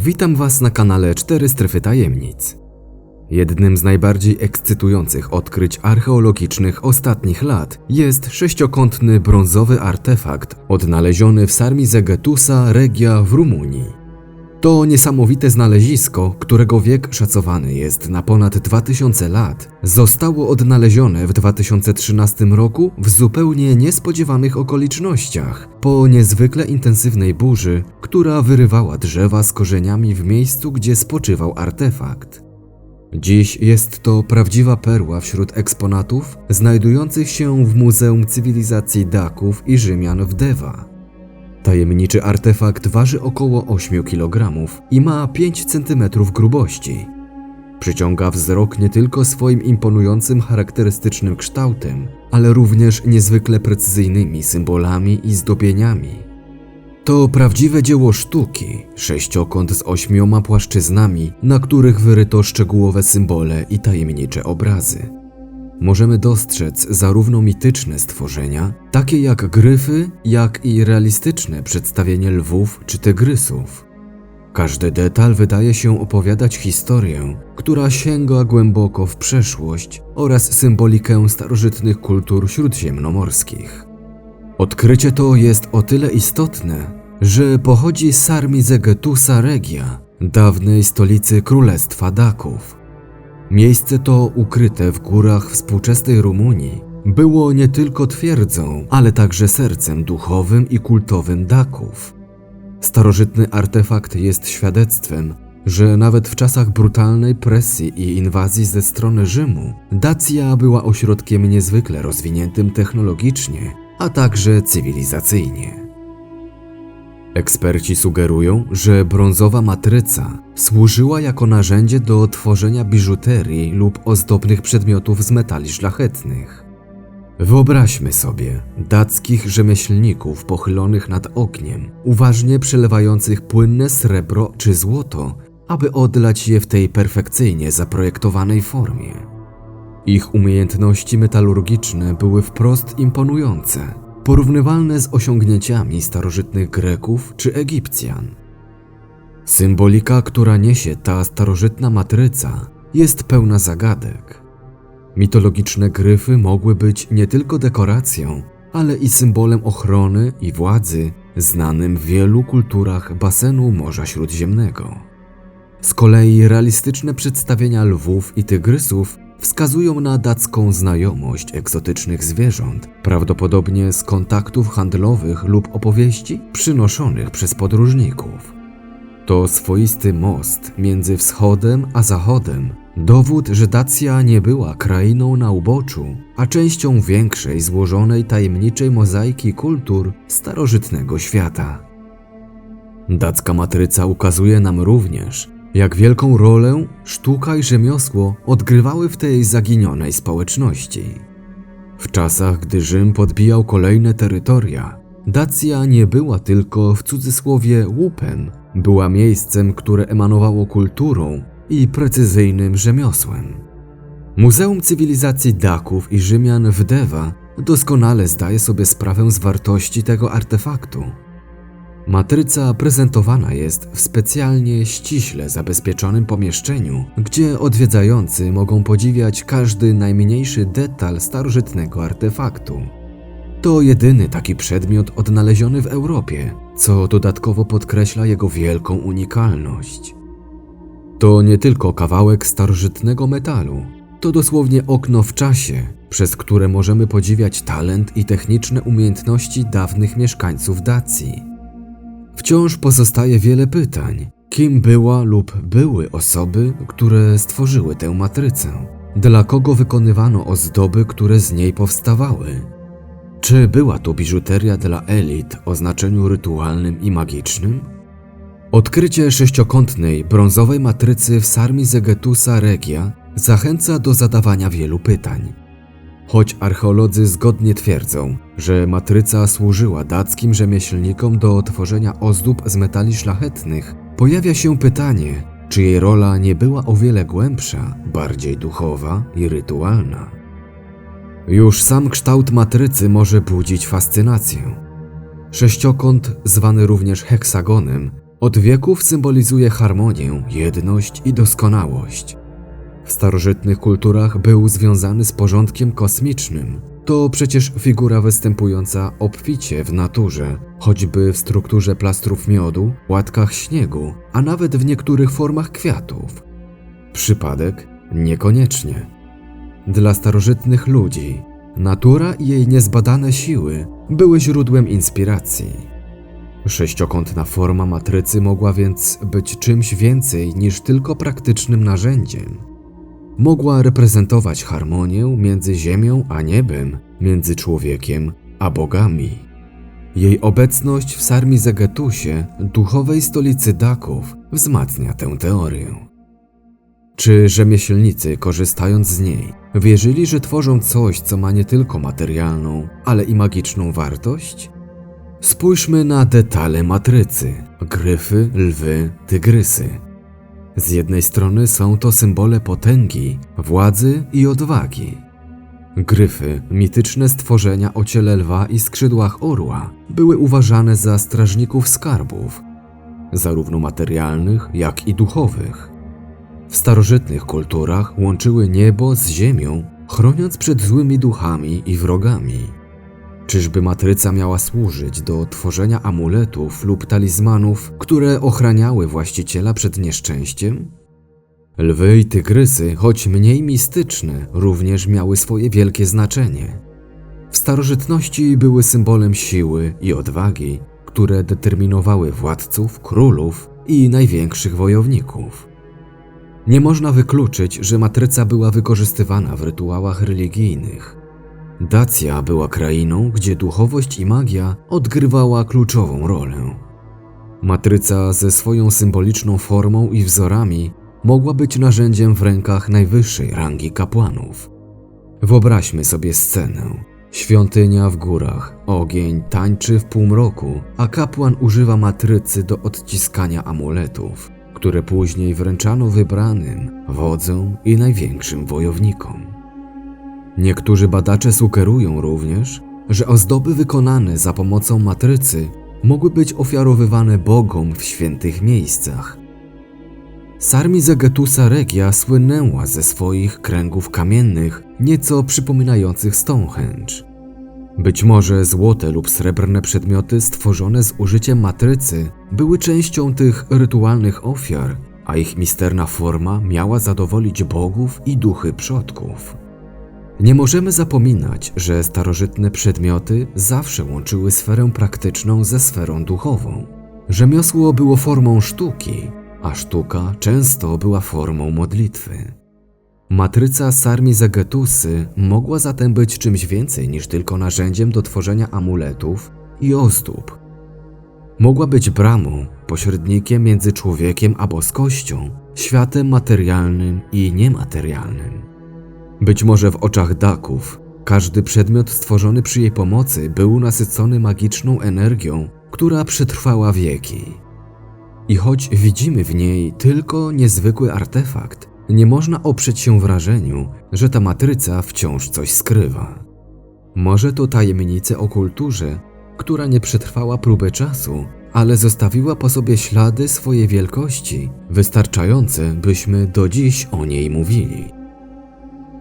Witam Was na kanale 4 Strefy Tajemnic. Jednym z najbardziej ekscytujących odkryć archeologicznych ostatnich lat jest sześciokątny brązowy artefakt odnaleziony w Sarmizegetusa Regia w Rumunii. To niesamowite znalezisko, którego wiek szacowany jest na ponad 2000 lat, zostało odnalezione w 2013 roku w zupełnie niespodziewanych okolicznościach, po niezwykle intensywnej burzy, która wyrywała drzewa z korzeniami w miejscu, gdzie spoczywał artefakt. Dziś jest to prawdziwa perła wśród eksponatów znajdujących się w Muzeum Cywilizacji Daków i Rzymian w Deva. Tajemniczy artefakt waży około 8 kg i ma 5 cm grubości. Przyciąga wzrok nie tylko swoim imponującym charakterystycznym kształtem, ale również niezwykle precyzyjnymi symbolami i zdobieniami. To prawdziwe dzieło sztuki, sześciokąt z ośmioma płaszczyznami, na których wyryto szczegółowe symbole i tajemnicze obrazy możemy dostrzec zarówno mityczne stworzenia, takie jak gryfy, jak i realistyczne przedstawienie lwów czy tygrysów. Każdy detal wydaje się opowiadać historię, która sięga głęboko w przeszłość oraz symbolikę starożytnych kultur śródziemnomorskich. Odkrycie to jest o tyle istotne, że pochodzi z Sarmizegetusa Regia, dawnej stolicy Królestwa Daków. Miejsce to ukryte w górach współczesnej Rumunii było nie tylko twierdzą, ale także sercem duchowym i kultowym Daków. Starożytny artefakt jest świadectwem, że nawet w czasach brutalnej presji i inwazji ze strony Rzymu, Dacja była ośrodkiem niezwykle rozwiniętym technologicznie, a także cywilizacyjnie. Eksperci sugerują, że brązowa matryca służyła jako narzędzie do tworzenia biżuterii lub ozdobnych przedmiotów z metali szlachetnych. Wyobraźmy sobie dackich rzemieślników pochylonych nad ogniem, uważnie przelewających płynne srebro czy złoto, aby odlać je w tej perfekcyjnie zaprojektowanej formie. Ich umiejętności metalurgiczne były wprost imponujące porównywalne z osiągnięciami starożytnych Greków czy Egipcjan. Symbolika, która niesie ta starożytna matryca, jest pełna zagadek. Mitologiczne gryfy mogły być nie tylko dekoracją, ale i symbolem ochrony i władzy, znanym w wielu kulturach basenu Morza Śródziemnego. Z kolei realistyczne przedstawienia lwów i tygrysów wskazują na dacką znajomość egzotycznych zwierząt, prawdopodobnie z kontaktów handlowych lub opowieści przynoszonych przez podróżników. To swoisty most między wschodem a zachodem, dowód, że Dacja nie była krainą na uboczu, a częścią większej, złożonej, tajemniczej mozaiki kultur starożytnego świata. Dacka matryca ukazuje nam również, jak wielką rolę sztuka i rzemiosło odgrywały w tej zaginionej społeczności. W czasach, gdy Rzym podbijał kolejne terytoria, Dacja nie była tylko w cudzysłowie łupem, była miejscem, które emanowało kulturą i precyzyjnym rzemiosłem. Muzeum Cywilizacji Daków i Rzymian w Deva doskonale zdaje sobie sprawę z wartości tego artefaktu. Matryca prezentowana jest w specjalnie ściśle zabezpieczonym pomieszczeniu, gdzie odwiedzający mogą podziwiać każdy najmniejszy detal starożytnego artefaktu. To jedyny taki przedmiot odnaleziony w Europie, co dodatkowo podkreśla jego wielką unikalność. To nie tylko kawałek starożytnego metalu, to dosłownie okno w czasie, przez które możemy podziwiać talent i techniczne umiejętności dawnych mieszkańców Dacji. Wciąż pozostaje wiele pytań. Kim była lub były osoby, które stworzyły tę matrycę? Dla kogo wykonywano ozdoby, które z niej powstawały? Czy była to biżuteria dla elit o znaczeniu rytualnym i magicznym? Odkrycie sześciokątnej brązowej matrycy w Sarmi Zegetusa Regia zachęca do zadawania wielu pytań. Choć archeolodzy zgodnie twierdzą, że matryca służyła dackim rzemieślnikom do tworzenia ozdób z metali szlachetnych, pojawia się pytanie, czy jej rola nie była o wiele głębsza, bardziej duchowa i rytualna. Już sam kształt matrycy może budzić fascynację. Sześciokąt, zwany również heksagonem, Od wieków symbolizuje harmonię, jedność i doskonałość. W starożytnych kulturach był związany z porządkiem kosmicznym. To przecież figura występująca obficie w naturze, choćby w strukturze plastrów miodu, łatkach śniegu, a nawet w niektórych formach kwiatów. Przypadek? Niekoniecznie. Dla starożytnych ludzi natura i jej niezbadane siły były źródłem inspiracji. Sześciokątna forma matrycy mogła więc być czymś więcej niż tylko praktycznym narzędziem. Mogła reprezentować harmonię między ziemią a niebem, między człowiekiem a bogami. Jej obecność w Sarmizegetusie, duchowej stolicy Daków, wzmacnia tę teorię. Czy rzemieślnicy, korzystając z niej, wierzyli, że tworzą coś, co ma nie tylko materialną, ale i magiczną wartość? Spójrzmy na detale matrycy: gryfy, lwy, tygrysy. Z jednej strony są to symbole potęgi, władzy i odwagi. Gryfy, mityczne stworzenia o ciele lwa i skrzydłach orła, były uważane za strażników skarbów, zarówno materialnych, jak i duchowych. W starożytnych kulturach łączyły niebo z ziemią, chroniąc przed złymi duchami i wrogami. Czyżby matryca miała służyć do tworzenia amuletów lub talizmanów, które ochraniały właściciela przed nieszczęściem? Lwy i tygrysy, choć mniej mistyczne, również miały swoje wielkie znaczenie. W starożytności były symbolem siły i odwagi, które determinowały władców, królów i największych wojowników. Nie można wykluczyć, że matryca była wykorzystywana w rytuałach religijnych. Dacja była krainą, gdzie duchowość i magia odgrywała kluczową rolę. Matryca ze swoją symboliczną formą i wzorami mogła być narzędziem w rękach najwyższej rangi kapłanów. Wyobraźmy sobie scenę. Świątynia w górach, ogień tańczy w półmroku, a kapłan używa matrycy do odciskania amuletów, które później wręczano wybranym, wodzom i największym wojownikom. Niektórzy badacze sugerują również, że ozdoby wykonane za pomocą matrycy mogły być ofiarowywane bogom w świętych miejscach. Sarmizegetusa Regia słynęła ze swoich kręgów kamiennych, nieco przypominających Stonehenge. Być może złote lub srebrne przedmioty stworzone z użyciem matrycy były częścią tych rytualnych ofiar, a ich misterna forma miała zadowolić bogów i duchy przodków. Nie możemy zapominać, że starożytne przedmioty zawsze łączyły sferę praktyczną ze sferą duchową. Rzemiosło było formą sztuki, a sztuka często była formą modlitwy. Matryca Sarmi Zagetusy mogła zatem być czymś więcej niż tylko narzędziem do tworzenia amuletów i ozdób. Mogła być bramą, pośrednikiem między człowiekiem a boskością, światem materialnym i niematerialnym. Być może w oczach Daków każdy przedmiot stworzony przy jej pomocy był nasycony magiczną energią, która przetrwała wieki. I choć widzimy w niej tylko niezwykły artefakt, nie można oprzeć się wrażeniu, że ta matryca wciąż coś skrywa. Może to tajemnice o kulturze, która nie przetrwała próbę czasu, ale zostawiła po sobie ślady swojej wielkości, wystarczające, byśmy do dziś o niej mówili.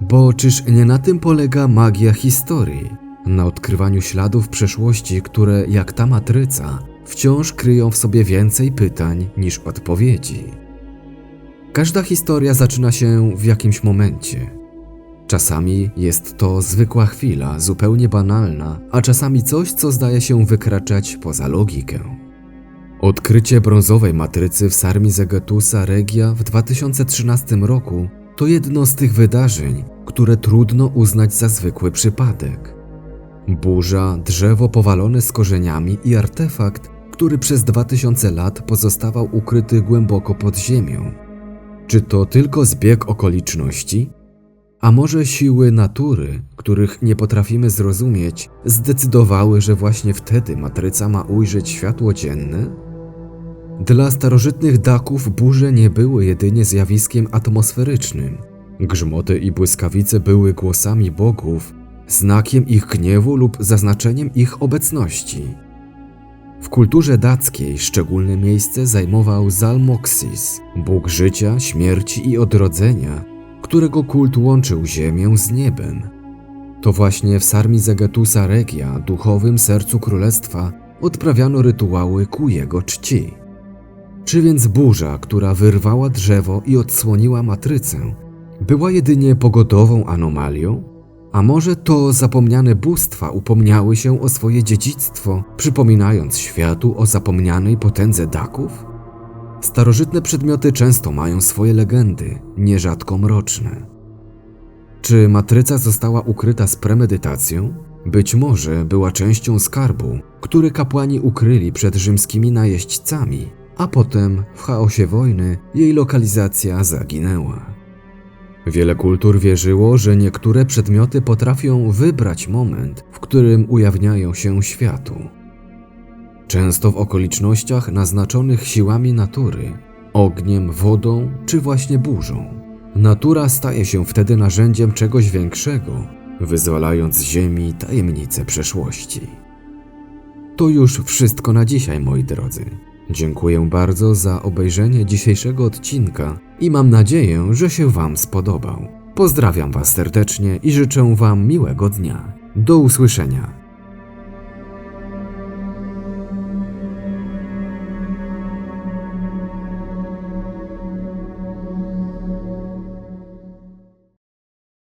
Bo czyż nie na tym polega magia historii? Na odkrywaniu śladów przeszłości, które, jak ta matryca, wciąż kryją w sobie więcej pytań niż odpowiedzi. Każda historia zaczyna się w jakimś momencie. Czasami jest to zwykła chwila, zupełnie banalna, a czasami coś, co zdaje się wykraczać poza logikę. Odkrycie brązowej matrycy w Sarmi Zagetusa Regia w 2013 roku to jedno z tych wydarzeń, które trudno uznać za zwykły przypadek. Burza, drzewo powalone z korzeniami i artefakt, który przez 2000 lat pozostawał ukryty głęboko pod ziemią. Czy to tylko zbieg okoliczności? A może siły natury, których nie potrafimy zrozumieć, zdecydowały, że właśnie wtedy matryca ma ujrzeć światło dzienne? Dla starożytnych Daków burze nie były jedynie zjawiskiem atmosferycznym. Grzmoty i błyskawice były głosami bogów, znakiem ich gniewu lub zaznaczeniem ich obecności. W kulturze dackiej szczególne miejsce zajmował Zalmoxis, bóg życia, śmierci i odrodzenia, którego kult łączył ziemię z niebem. To właśnie w Sarmizegetusa Regia, duchowym sercu królestwa, odprawiano rytuały ku jego czci. Czy więc burza, która wyrwała drzewo i odsłoniła matrycę, była jedynie pogodową anomalią? A może to zapomniane bóstwa upomniały się o swoje dziedzictwo, przypominając światu o zapomnianej potędze Daków? Starożytne przedmioty często mają swoje legendy, nierzadko mroczne. Czy matryca została ukryta z premedytacją? Być może była częścią skarbu, który kapłani ukryli przed rzymskimi najeźdźcami, a potem w chaosie wojny jej lokalizacja zaginęła. Wiele kultur wierzyło, że niektóre przedmioty potrafią wybrać moment, w którym ujawniają się światu. Często w okolicznościach naznaczonych siłami natury ogniem, wodą czy właśnie burzą. Natura staje się wtedy narzędziem czegoś większego, wyzwalając z ziemi tajemnice przeszłości. To już wszystko na dzisiaj, moi drodzy. Dziękuję bardzo za obejrzenie dzisiejszego odcinka i mam nadzieję, że się Wam spodobał. Pozdrawiam Was serdecznie i życzę Wam miłego dnia. Do usłyszenia.